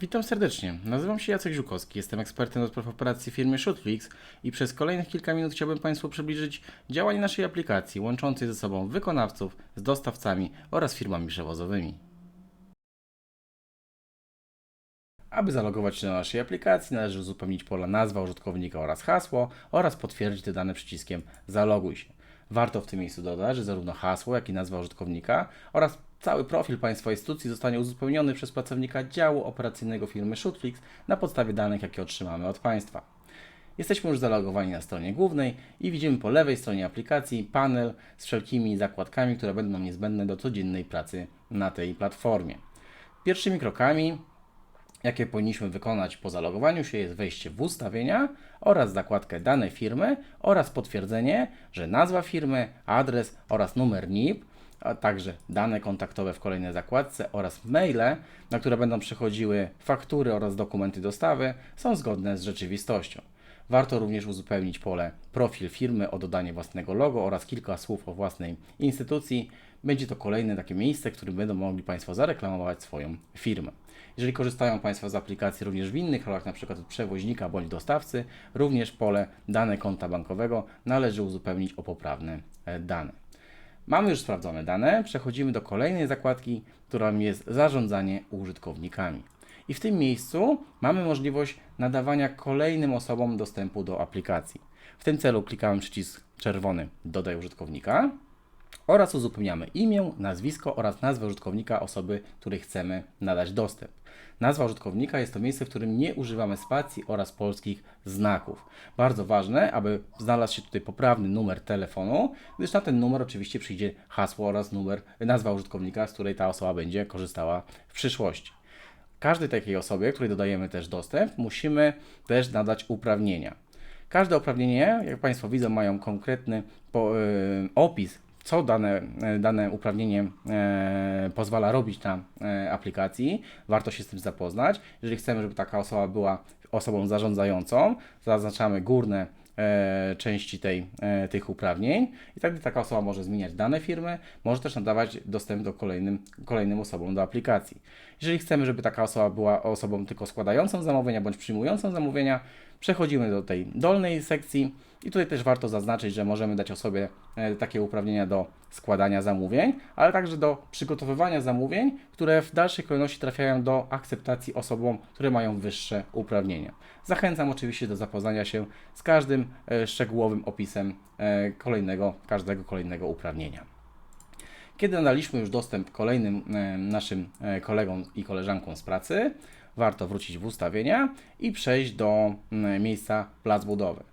Witam serdecznie. Nazywam się Jacek Żukowski, jestem ekspertem do spraw operacji firmy Shootflix i przez kolejnych kilka minut chciałbym Państwu przybliżyć działanie naszej aplikacji łączącej ze sobą wykonawców z dostawcami oraz firmami przewozowymi. Aby zalogować się do naszej aplikacji, należy uzupełnić pola nazwa użytkownika oraz hasło oraz potwierdzić te dane przyciskiem Zaloguj się. Warto w tym miejscu dodać, że zarówno hasło, jak i nazwa użytkownika oraz cały profil Państwa instytucji zostanie uzupełniony przez pracownika działu operacyjnego firmy Shootflix na podstawie danych, jakie otrzymamy od Państwa. Jesteśmy już zalogowani na stronie głównej i widzimy po lewej stronie aplikacji panel z wszelkimi zakładkami, które będą nam niezbędne do codziennej pracy na tej platformie. Pierwszymi krokami jakie powinniśmy wykonać po zalogowaniu się jest wejście w ustawienia oraz zakładkę dane firmy oraz potwierdzenie, że nazwa firmy, adres oraz numer NIP, a także dane kontaktowe w kolejnej zakładce oraz maile, na które będą przychodziły faktury oraz dokumenty dostawy są zgodne z rzeczywistością. Warto również uzupełnić pole profil firmy o dodanie własnego logo oraz kilka słów o własnej instytucji. Będzie to kolejne takie miejsce, w którym będą mogli Państwo zareklamować swoją firmę. Jeżeli korzystają Państwo z aplikacji również w innych rolach, np. od przewoźnika bądź dostawcy, również pole dane konta bankowego należy uzupełnić o poprawne e, dane. Mamy już sprawdzone dane, przechodzimy do kolejnej zakładki, którą jest zarządzanie użytkownikami. I w tym miejscu mamy możliwość nadawania kolejnym osobom dostępu do aplikacji. W tym celu klikamy przycisk czerwony Dodaj użytkownika oraz uzupełniamy imię, nazwisko oraz nazwę użytkownika osoby, której chcemy nadać dostęp. Nazwa użytkownika jest to miejsce, w którym nie używamy spacji oraz polskich znaków. Bardzo ważne, aby znalazł się tutaj poprawny numer telefonu, gdyż na ten numer oczywiście przyjdzie hasło oraz numer, nazwa użytkownika, z której ta osoba będzie korzystała w przyszłości. Każdej takiej osobie, której dodajemy też dostęp, musimy też nadać uprawnienia. Każde uprawnienie, jak Państwo widzą, mają konkretny y, opis, co dane, e, dane uprawnienie e, pozwala robić na e, aplikacji. Warto się z tym zapoznać. Jeżeli chcemy, żeby taka osoba była osobą zarządzającą, zaznaczamy górne części tej, tych uprawnień i wtedy taka osoba może zmieniać dane firmy, może też nadawać dostęp do kolejnym, kolejnym osobom do aplikacji. Jeżeli chcemy, żeby taka osoba była osobą tylko składającą zamówienia bądź przyjmującą zamówienia, przechodzimy do tej dolnej sekcji i tutaj też warto zaznaczyć, że możemy dać osobie e, takie uprawnienia do składania zamówień, ale także do przygotowywania zamówień, które w dalszej kolejności trafiają do akceptacji osobom, które mają wyższe uprawnienia. Zachęcam oczywiście do zapoznania się z każdym e, szczegółowym opisem e, kolejnego, każdego kolejnego uprawnienia. Kiedy nadaliśmy już dostęp kolejnym naszym kolegom i koleżankom z pracy, warto wrócić w ustawienia i przejść do miejsca plac budowy.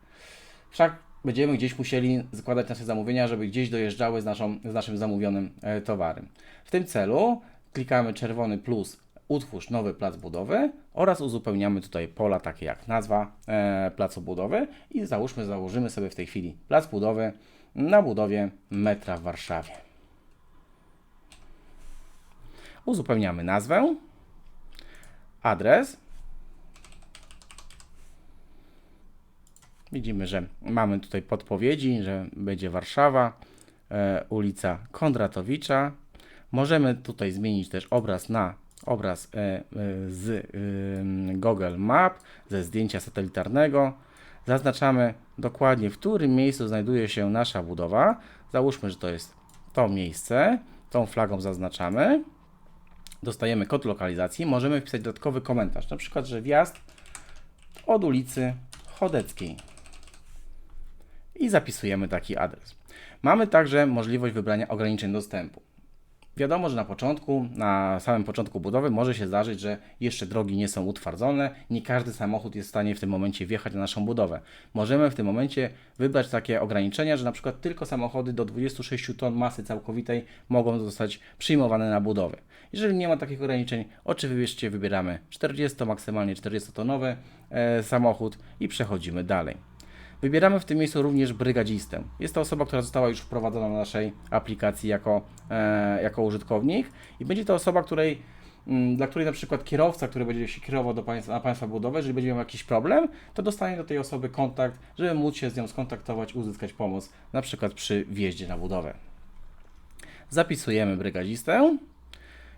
Wszak będziemy gdzieś musieli składać nasze zamówienia, żeby gdzieś dojeżdżały z, naszą, z naszym zamówionym e, towarem. W tym celu klikamy czerwony plus utwórz nowy plac budowy oraz uzupełniamy tutaj pola takie jak nazwa e, placu budowy i załóżmy, założymy sobie w tej chwili plac budowy na budowie metra w Warszawie. Uzupełniamy nazwę, adres. Widzimy, że mamy tutaj podpowiedzi, że będzie Warszawa, e, ulica Kondratowicza. Możemy tutaj zmienić też obraz na obraz e, e, z Google Map, ze zdjęcia satelitarnego. Zaznaczamy dokładnie, w którym miejscu znajduje się nasza budowa. Załóżmy, że to jest to miejsce. Tą flagą zaznaczamy dostajemy kod lokalizacji, możemy wpisać dodatkowy komentarz, na przykład, że wjazd od ulicy Chodeckiej zapisujemy taki adres. Mamy także możliwość wybrania ograniczeń dostępu. Wiadomo, że na początku, na samym początku budowy może się zdarzyć, że jeszcze drogi nie są utwardzone, nie każdy samochód jest w stanie w tym momencie wjechać na naszą budowę. Możemy w tym momencie wybrać takie ograniczenia, że na przykład tylko samochody do 26 ton masy całkowitej mogą zostać przyjmowane na budowę. Jeżeli nie ma takich ograniczeń, oczywiście wybieramy 40, maksymalnie 40-tonowy e, samochód i przechodzimy dalej. Wybieramy w tym miejscu również brygadzistę. Jest to osoba, która została już wprowadzona na naszej aplikacji jako, e, jako użytkownik i będzie to osoba, której, m, dla której na przykład kierowca, który będzie się kierował do państwa, na Państwa budowę, jeżeli będzie miał jakiś problem, to dostanie do tej osoby kontakt, żeby móc się z nią skontaktować, uzyskać pomoc, na przykład przy wjeździe na budowę. Zapisujemy brygadzistę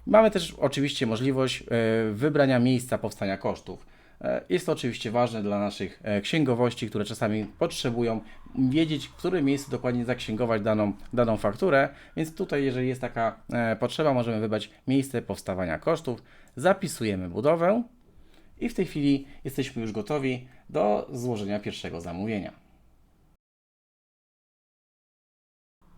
Mamy też oczywiście możliwość e, wybrania miejsca powstania kosztów. E, Jest to oczywiście ważne dla naszych e, księgowości, które czasami potrzebują wiedzieć, w którym miejscu dokładnie zaksięgować daną, daną fakturę, więc tutaj, jeżeli jest taka e, potrzeba, możemy wybrać miejsce powstawania kosztów, zapisujemy budowę i w tej chwili jesteśmy już gotowi do złożenia pierwszego zamówienia.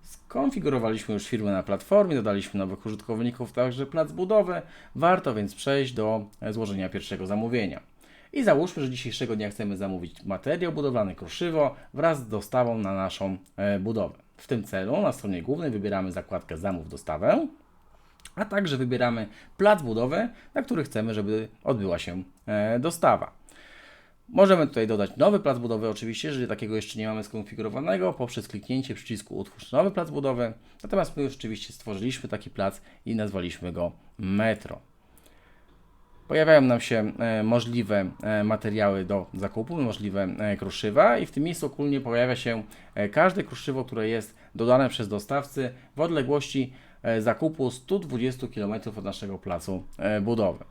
Skonfigurowaliśmy już firmę na platformie, dodaliśmy nowych użytkowników, także plac budowy. Warto więc przejść do złożenia pierwszego zamówienia. I załóżmy, że dzisiejszego dnia chcemy zamówić materiał budowlany kruszywo wraz z dostawą na naszą e, budowę. W tym celu na stronie głównej wybieramy zakładkę Zamów dostawę, a także wybieramy plac budowy, na który chcemy, żeby odbyła się e, dostawa. Możemy tutaj dodać nowy plac budowy, oczywiście, jeżeli takiego jeszcze nie mamy skonfigurowanego, poprzez kliknięcie przycisku Utwórz nowy plac budowy. Natomiast my już oczywiście stworzyliśmy taki plac i nazwaliśmy go Metro. Pojawiają nam się e, możliwe e, materiały do zakupu, możliwe e, kruszywa i w tym miejscu ogólnie pojawia się każde kruszywo, które jest dodane przez dostawcy w odległości zakupu 120 km od naszego placu budowy.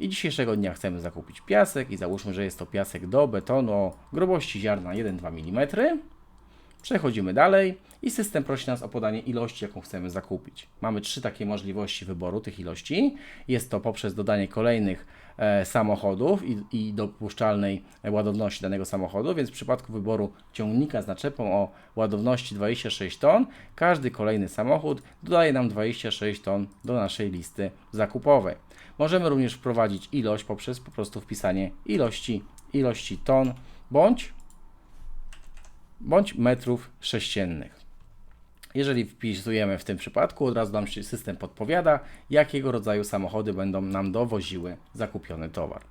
I dzisiejszego dnia chcemy zakupić piasek i załóżmy, że jest to piasek do betonu o grubości ziarna 1-2 mm. Przechodzimy dalej i system prosi nas o podanie ilości, jaką chcemy zakupić. Mamy trzy takie możliwości wyboru tych ilości. Jest to poprzez dodanie kolejnych e, samochodów i, i dopuszczalnej ładowności danego samochodu, więc w przypadku wyboru ciągnika z naczepą o ładowności 26 ton, każdy kolejny samochód dodaje nam 26 ton do naszej listy zakupowej. Możemy również wprowadzić ilość poprzez po prostu wpisanie ilości, ilości ton bądź bądź metrów sześciennych. Jeżeli wpisujemy w tym przypadku, od razu nam się system podpowiada, jakiego rodzaju samochody będą nam dowoziły zakupiony towar.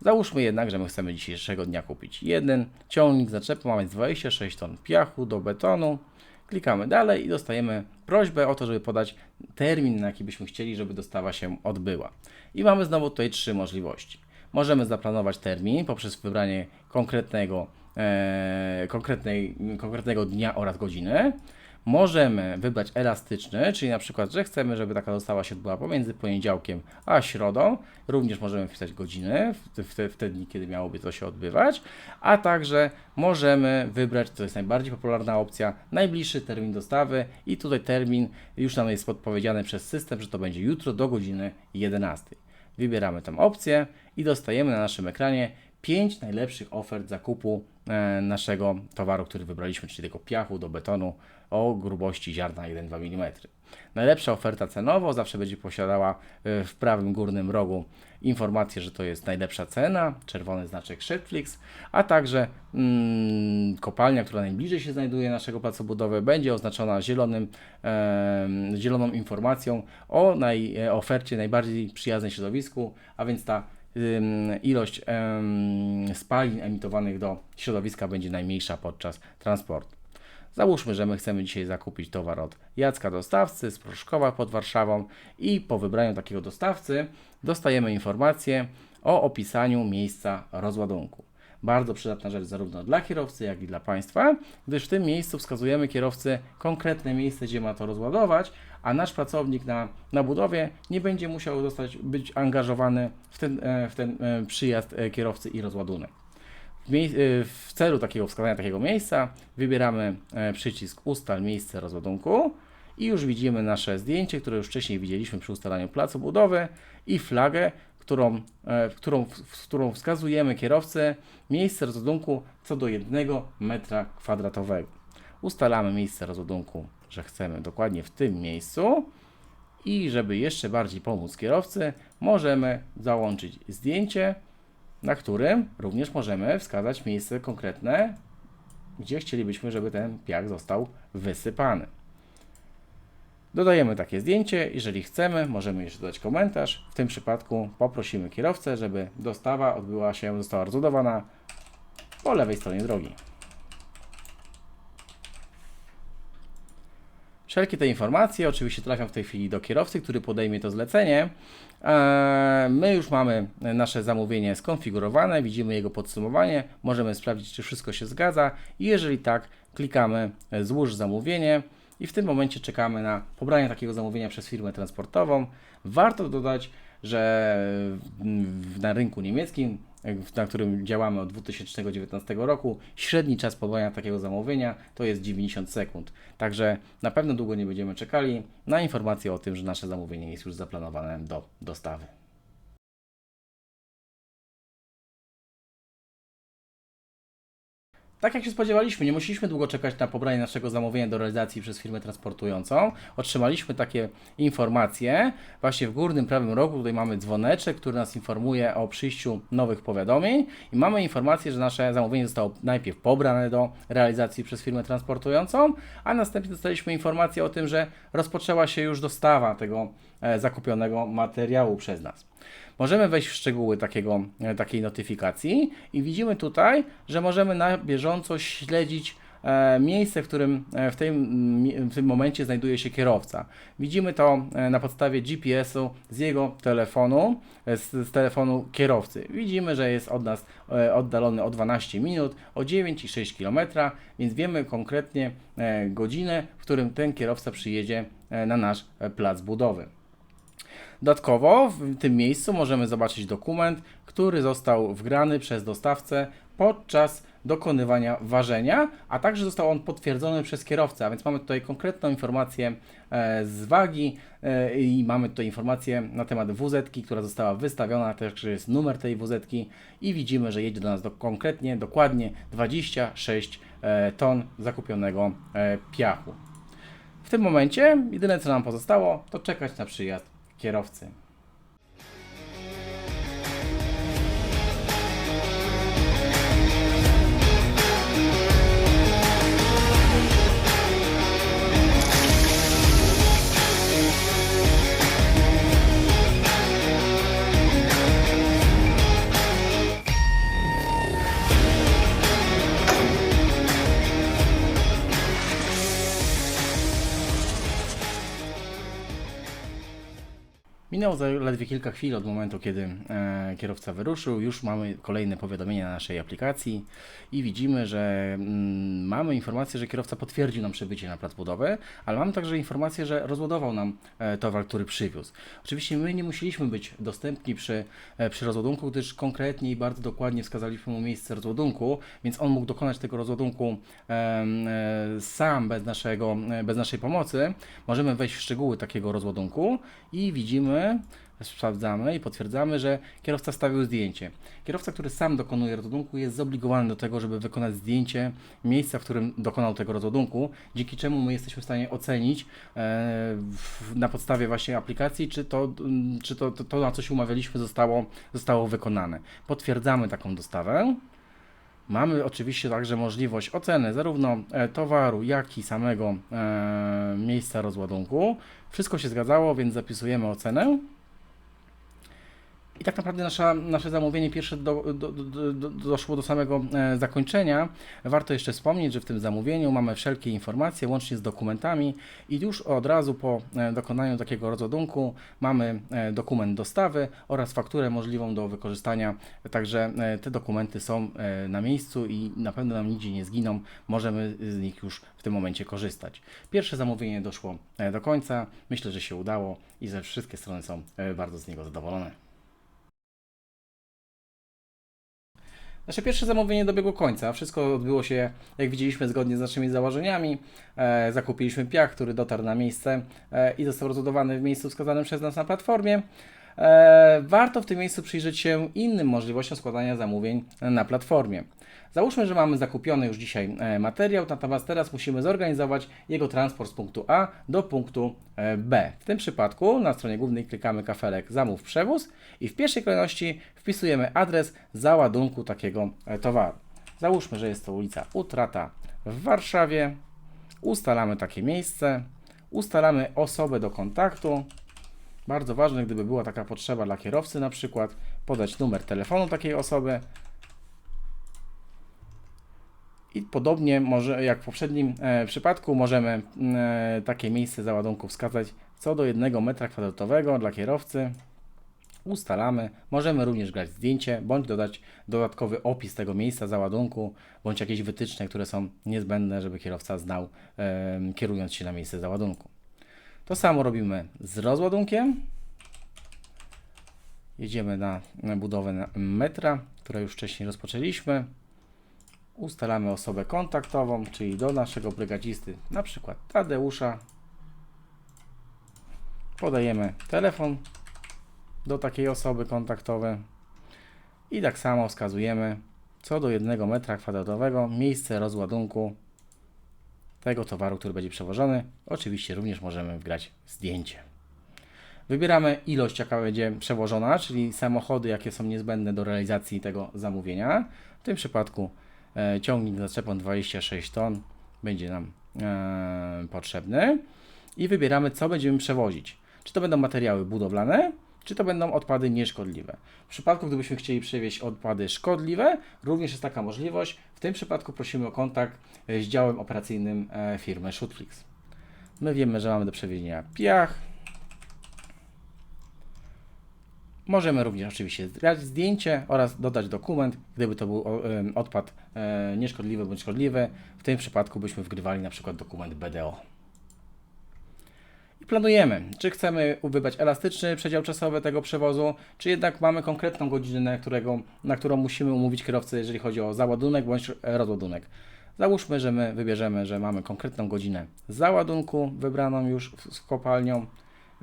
Załóżmy jednak, że my chcemy dzisiejszego dnia kupić jeden ciągnik zaczepy, mamy 26 ton piachu do betonu. Klikamy dalej i dostajemy prośbę o to, żeby podać termin, na jaki byśmy chcieli, żeby dostawa się odbyła. I mamy znowu tutaj trzy możliwości. Możemy zaplanować termin poprzez wybranie konkretnego, konkretnej, konkretnego dnia oraz godziny. Możemy wybrać elastyczny, czyli na przykład, że chcemy, żeby taka dostawa się odbyła pomiędzy poniedziałkiem a środą. Również możemy wpisać godziny w, te, w te dni, kiedy miałoby to się odbywać. A także możemy wybrać, to jest najbardziej popularna opcja, najbliższy termin dostawy i tutaj termin już nam jest podpowiedziany przez system, że to będzie jutro do godziny 11. Wybieramy tę opcję i dostajemy na naszym ekranie 5 najlepszych ofert zakupu e, naszego towaru, który wybraliśmy, czyli tego piachu do betonu o grubości ziarna 1-2 mm. Najlepsza oferta cenowo zawsze będzie posiadała e, w prawym górnym rogu informację, że to jest najlepsza cena, czerwony znaczek Shedflix, a także mm, kopalnia, która najbliżej się znajduje naszego placu budowy, będzie oznaczona zielonym, e, zieloną informacją o naj, e, ofercie najbardziej przyjaznej środowisku, a więc ta ilość spalin emitowanych do środowiska będzie najmniejsza podczas transportu. Załóżmy, że my chcemy dzisiaj zakupić towar od Jacka dostawcy z Pruszkowa pod Warszawą i po wybraniu takiego dostawcy dostajemy informację o opisaniu miejsca rozładunku. Bardzo przydatna rzecz zarówno dla kierowcy, jak i dla Państwa, gdyż w tym miejscu wskazujemy kierowcy konkretne miejsce, gdzie ma to rozładować, a nasz pracownik na, na budowie nie będzie musiał zostać, być angażowany w ten, e, w ten e, przyjazd e, kierowcy i rozładunek. W, celu takiego wskazania takiego miejsca wybieramy przycisk Ustal miejsce rozładunku i już widzimy nasze zdjęcie, które już wcześniej widzieliśmy przy ustalaniu placu budowy i flagę, którą, e, w którą, w którą wskazujemy kierowcę miejsce rozładunku co do 1 metra kwadratowego. Ustalamy miejsce rozładunku, że chcemy dokładnie w tym miejscu i żeby jeszcze bardziej pomóc kierowcy, możemy załączyć zdjęcie, na którym również możemy wskazać miejsce konkretne, gdzie chcielibyśmy, żeby ten piach został wysypany. Dodajemy takie zdjęcie, jeżeli chcemy, możemy jeszcze dodać komentarz. W tym przypadku poprosimy kierowcę, żeby dostawa odbyła się, została rozładowana po lewej stronie drogi. Wszelkie te informacje oczywiście trafią w tej chwili do kierowcy, który podejmie to zlecenie. Eee, My już mamy nasze zamówienie skonfigurowane, widzimy jego podsumowanie, możemy sprawdzić, czy wszystko się zgadza i jeżeli tak, klikamy e, złóż zamówienie i w tym momencie czekamy na pobranie takiego zamówienia przez firmę transportową. Warto dodać, że na rynku niemieckim, na którym działamy od 2019 roku, średni czas pobrania takiego zamówienia to jest 90 sekund. Także na pewno długo nie będziemy czekali na informację o tym, że nasze zamówienie jest już zaplanowane do dostawy. Tak jak się spodziewaliśmy, nie musieliśmy długo czekać na pobranie naszego zamówienia do realizacji przez firmę transportującą. Otrzymaliśmy takie informacje. Właśnie w górnym prawym rogu tutaj mamy dzwoneczek, który nas informuje o przyjściu nowych powiadomień i mamy informację, że nasze zamówienie zostało najpierw pobrane do realizacji przez firmę transportującą, a następnie dostaliśmy informację o tym, że rozpoczęła się już dostawa tego e, zakupionego materiału przez nas. Możemy wejść w szczegóły takiego, e, takiej notyfikacji i widzimy tutaj, że możemy na bieżąco śledzić e, miejsce, w którym e, w tym, w tym momencie znajduje się kierowca. Widzimy to na podstawie GPS-u z jego telefonu, z, z telefonu kierowcy. Widzimy, że jest od nas oddalony o 12 minut, o 9,6 km, więc wiemy konkretnie godzinę, w którym ten kierowca przyjedzie na nasz plac budowy. Dodatkowo w tym miejscu możemy zobaczyć dokument, który został wgrany przez dostawcę podczas dokonywania ważenia, a także został on potwierdzony przez kierowcę, a więc mamy tutaj konkretną informację e, z wagi e, i mamy tutaj informację na temat WZ, która została wystawiona, także jest numer tej WZ i widzimy, że jedzie do nas do, konkretnie, dokładnie 26 e, ton zakupionego piachu. W tym momencie jedyne co nam pozostało to czekać na przyjazd kierowcy. Minęło zaledwie kilka chwil od momentu, kiedy e, kierowca wyruszył. Już mamy kolejne powiadomienia na naszej aplikacji i widzimy, że mm, mamy informację, że kierowca potwierdził nam przybycie na plac budowy, ale mamy także informację, że rozładował nam e, towar, który przywiózł. Oczywiście my nie musieliśmy być dostępni przy, e, przy rozładunku, gdyż konkretnie i bardzo dokładnie wskazaliśmy mu miejsce rozładunku, więc on mógł dokonać tego rozładunku sam bez, naszego, bez naszej pomocy. Możemy wejść w szczegóły takiego rozładunku i widzimy, sprawdzamy i potwierdzamy, że kierowca stawił zdjęcie. Kierowca, który sam dokonuje rozładunku, jest zobligowany do tego, żeby wykonać zdjęcie miejsca, w którym dokonał tego rozładunku, dzięki czemu my jesteśmy w stanie ocenić e, na podstawie właśnie aplikacji, czy to, czy to, to, to na co się umawialiśmy, zostało, zostało wykonane. Potwierdzamy taką dostawę. Mamy oczywiście także możliwość oceny zarówno e, towaru, jak i samego e, miejsca rozładunku. Wszystko się zgadzało, więc zapisujemy ocenę. I tak naprawdę nasza, nasze zamówienie pierwsze do, do, do, do, doszło do samego e, zakończenia. Warto jeszcze wspomnieć, że w tym zamówieniu mamy wszelkie informacje, łącznie z dokumentami i już od razu po e, dokonaniu takiego rozładunku mamy e, dokument dostawy oraz fakturę możliwą do wykorzystania. Także te dokumenty są na miejscu i na pewno nam nigdzie nie zginą. Możemy z nich już w tym momencie korzystać. Pierwsze zamówienie doszło do końca. Myślę, że się udało i że wszystkie strony są bardzo z niego zadowolone. Nasze pierwsze zamówienie dobiegło końca. Wszystko odbyło się, jak widzieliśmy, zgodnie z naszymi założeniami. E, zakupiliśmy piach, który dotarł na miejsce e, i został rozładowany w miejscu wskazanym przez nas na platformie. E, warto w tym miejscu przyjrzeć się innym możliwościom składania zamówień na platformie. Załóżmy, że mamy zakupiony już dzisiaj e, materiał, natomiast teraz musimy zorganizować jego transport z punktu A do punktu e, B. W tym przypadku na stronie głównej klikamy kafelek Zamów przewóz i w pierwszej kolejności wpisujemy adres załadunku takiego towaru. Załóżmy, że jest to ulica Utrata w Warszawie. Ustalamy takie miejsce, ustalamy osobę do kontaktu. Bardzo ważne, gdyby była taka potrzeba dla kierowcy, na przykład podać numer telefonu takiej osoby. I podobnie może jak w poprzednim e, przypadku możemy e, takie miejsce załadunku wskazać co do 1 metra kwadratowego dla kierowcy. ustalamy. Możemy również grać zdjęcie, bądź dodać dodatkowy opis tego miejsca załadunku, bądź jakieś wytyczne, które są niezbędne, żeby kierowca znał, em, kierując się na miejsce załadunku. To samo robimy z rozładunkiem. Jedziemy na, na budowę metra, które już wcześniej rozpoczęliśmy. Ustalamy osobę kontaktową, czyli do naszego brygadzisty, na przykład Tadeusza. Podajemy telefon do takiej osoby kontaktowej i tak samo wskazujemy co do 1 metra kwadratowego miejsce rozładunku tego towaru, który będzie przewożony. Oczywiście również możemy wgrać zdjęcie. Wybieramy ilość, jaka będzie przewożona, czyli samochody, jakie są niezbędne do realizacji tego zamówienia. W tym przypadku e, ciągnik z zaczepą 26 ton będzie nam e, potrzebny. I wybieramy, co będziemy przewozić. Czy to będą materiały budowlane, czy to będą odpady nieszkodliwe. W przypadku, gdybyśmy chcieli przewieźć odpady szkodliwe, również jest taka możliwość. W tym przypadku prosimy o kontakt e, z działem operacyjnym e, firmy Shootflix. My wiemy, że mamy do przewiezienia piach. Możemy również oczywiście zgrać zdjęcie oraz dodać dokument, gdyby to był odpad e, nieszkodliwy bądź szkodliwy. W tym przypadku byśmy wgrywali na przykład dokument BDO. Planujemy, czy chcemy wybrać elastyczny przedział czasowy tego przewozu, czy jednak mamy konkretną godzinę, na, którego, na którą musimy umówić kierowcę, jeżeli chodzi o załadunek bądź rozładunek. Załóżmy, że my wybierzemy, że mamy konkretną godzinę załadunku wybraną już z kopalnią,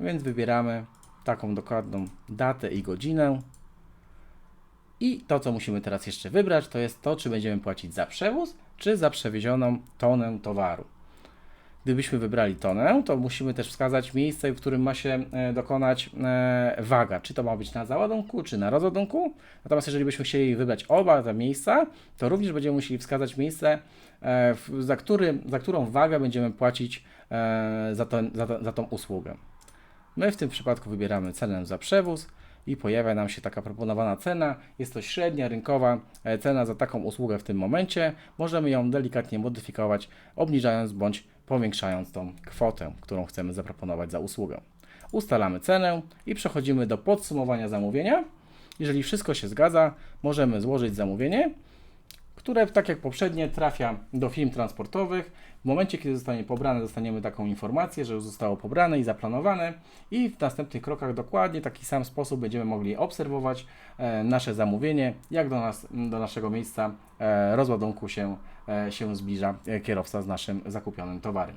więc wybieramy taką dokładną datę i godzinę. I to, co musimy teraz jeszcze wybrać, to jest to, czy będziemy płacić za przewóz, czy za przewiezioną tonę towaru. Gdybyśmy wybrali tonę, to musimy też wskazać miejsce, w którym ma się e, dokonać e, waga. Czy to ma być na załadunku, czy na rozładunku. Natomiast jeżeli byśmy chcieli wybrać oba te miejsca, to również będziemy musieli wskazać miejsce, e, za, który, za którą wagę będziemy płacić za, to, za, to, za tą usługę. My w tym przypadku wybieramy cenę za przewóz i pojawia nam się taka proponowana cena. Jest to średnia rynkowa cena za taką usługę w tym momencie. Możemy ją delikatnie modyfikować, obniżając bądź powiększając tą kwotę, którą chcemy zaproponować za usługę. Ustalamy cenę i przechodzimy do podsumowania zamówienia. Jeżeli wszystko się zgadza, możemy złożyć zamówienie, które tak jak poprzednie trafia do firm transportowych. W momencie, kiedy zostanie pobrane, dostaniemy taką informację, że już zostało pobrane i zaplanowane i w następnych krokach dokładnie taki sam sposób będziemy mogli obserwować e, nasze zamówienie, jak do, nas, do naszego miejsca e, rozładunku się, się zbliża e, kierowca z naszym zakupionym towarem.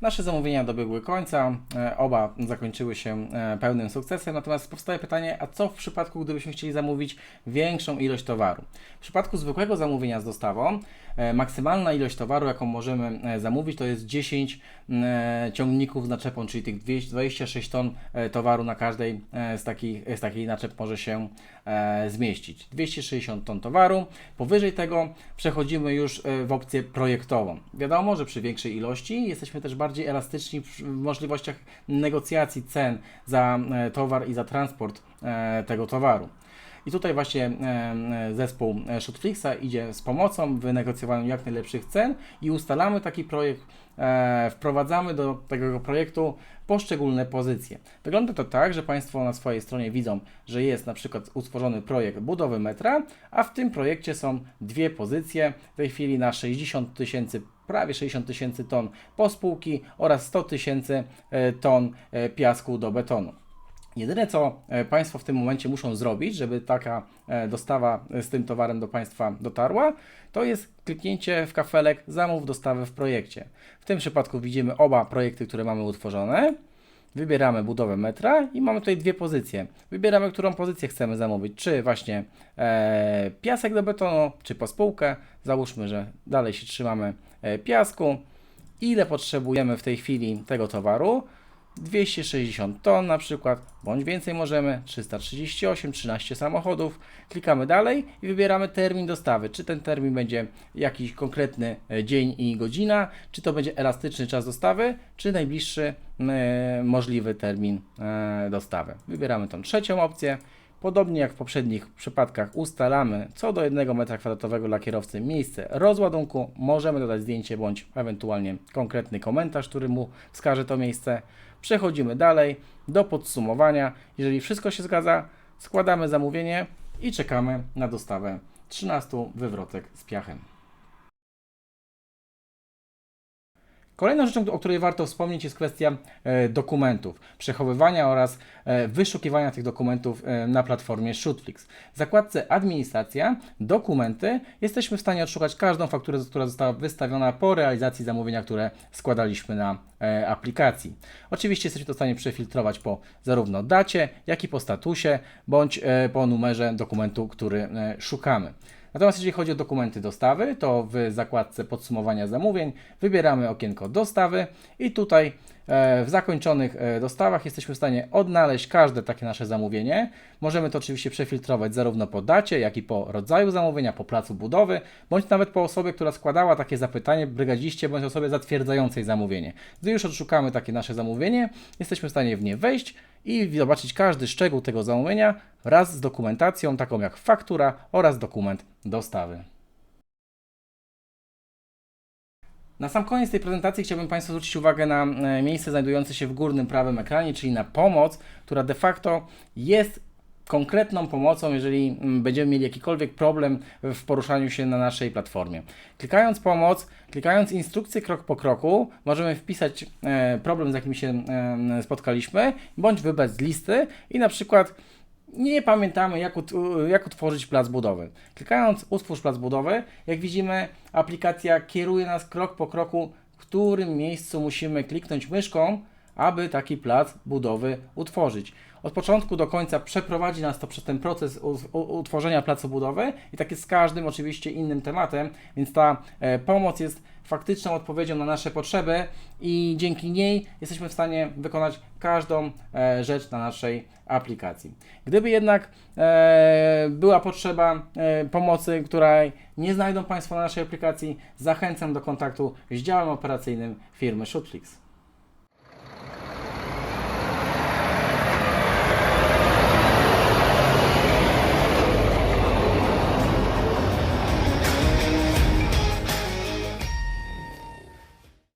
Nasze zamówienia dobiegły końca, e, oba zakończyły się e, pełnym sukcesem, natomiast powstaje pytanie, a co w przypadku, gdybyśmy chcieli zamówić większą ilość towaru? W przypadku zwykłego zamówienia z dostawą, e, maksymalna ilość towaru, jaką możemy e, zamówić, to jest 10 e, ciągników z naczepą, czyli tych 200 26 ton e, towaru na każdej e, z takich, z takiej naczep może się e, zmieścić. 260 ton towaru. Powyżej tego przechodzimy już e, w opcję projektową. Wiadomo, że przy większej ilości jesteśmy też bardziej elastyczni w możliwościach negocjacji cen za e, towar i za transport e, tego towaru. I tutaj właśnie e, zespół e, Shootflixa idzie z pomocą w wynegocjowaniu jak najlepszych cen i ustalamy taki projekt, e, wprowadzamy do tego projektu poszczególne pozycje. Wygląda to tak, że Państwo na swojej stronie widzą, że jest na przykład utworzony projekt budowy metra, a w tym projekcie są dwie pozycje, w tej chwili na 60 tysięcy prawie 60 tysięcy ton pospółki oraz 100 tysięcy ton piasku do betonu. Jedyne co e, Państwo w tym momencie muszą zrobić, żeby taka e, dostawa z tym towarem do Państwa dotarła, to jest kliknięcie w kafelek zamów dostawę w projekcie. W tym przypadku widzimy oba projekty, które mamy utworzone. Wybieramy budowę metra i mamy tutaj dwie pozycje. Wybieramy, którą pozycję chcemy zamówić, czy właśnie e, piasek do betonu, czy pospółkę. Załóżmy, że dalej się trzymamy e, piasku. Ile potrzebujemy w tej chwili tego towaru? 260 ton na przykład, bądź więcej możemy, 338, 13 samochodów. Klikamy dalej i wybieramy termin dostawy. Czy ten termin będzie jakiś konkretny e, dzień i godzina, czy to będzie elastyczny czas dostawy, czy najbliższy e, możliwy termin e, dostawy. Wybieramy tą trzecią opcję, Podobnie jak w poprzednich przypadkach ustalamy co do 1 m2 dla kierowcy miejsce rozładunku. Możemy dodać zdjęcie bądź ewentualnie konkretny komentarz, który mu wskaże to miejsce. Przechodzimy dalej do podsumowania. Jeżeli wszystko się zgadza, składamy zamówienie i czekamy na dostawę 13 wywrotek z piachem. Kolejną rzeczą, o której warto wspomnieć, jest kwestia e, dokumentów, przechowywania oraz e, wyszukiwania tych dokumentów e, na platformie Shootflix. W zakładce Administracja, Dokumenty jesteśmy w stanie odszukać każdą fakturę, która została wystawiona po realizacji zamówienia, które składaliśmy na aplikacji. Oczywiście jesteśmy w stanie przefiltrować po zarówno dacie, jak i po statusie, bądź po numerze dokumentu, który szukamy. Natomiast jeżeli chodzi o dokumenty dostawy, to w zakładce podsumowania zamówień wybieramy okienko dostawy i tutaj w zakończonych e, dostawach jesteśmy w stanie odnaleźć każde takie nasze zamówienie. Możemy to oczywiście przefiltrować zarówno po dacie, jak i po rodzaju zamówienia, po placu budowy, bądź nawet po osobie, która składała takie zapytanie, brygadziście, bądź osobie zatwierdzającej zamówienie. Gdy już odszukamy takie nasze zamówienie, jesteśmy w stanie w nie wejść i zobaczyć każdy szczegół tego zamówienia wraz z dokumentacją, taką jak faktura oraz dokument dostawy. Na sam koniec tej prezentacji chciałbym Państwu zwrócić uwagę na e, miejsce znajdujące się w górnym prawym ekranie, czyli na pomoc, która de facto jest konkretną pomocą, jeżeli mm, będziemy mieli jakikolwiek problem w poruszaniu się na naszej platformie. Klikając pomoc, klikając instrukcję krok po kroku, możemy wpisać e, problem, z jakim się spotkaliśmy, bądź wybrać z listy i na przykład nie pamiętamy, jak, ut- jak utworzyć plac budowy. Klikając Utwórz plac budowy, jak widzimy, aplikacja kieruje nas krok po kroku, w którym miejscu musimy kliknąć myszką, aby taki plac budowy utworzyć. Od początku do końca przeprowadzi nas to przez ten proces utworzenia placu budowy i tak jest z każdym oczywiście innym tematem, więc ta e, pomoc jest faktyczną odpowiedzią na nasze potrzeby i dzięki niej jesteśmy w stanie wykonać każdą e, rzecz na naszej aplikacji. Gdyby jednak e, była potrzeba pomocy, której nie znajdą Państwo na naszej aplikacji, zachęcam do kontaktu z działem operacyjnym firmy Shootflix.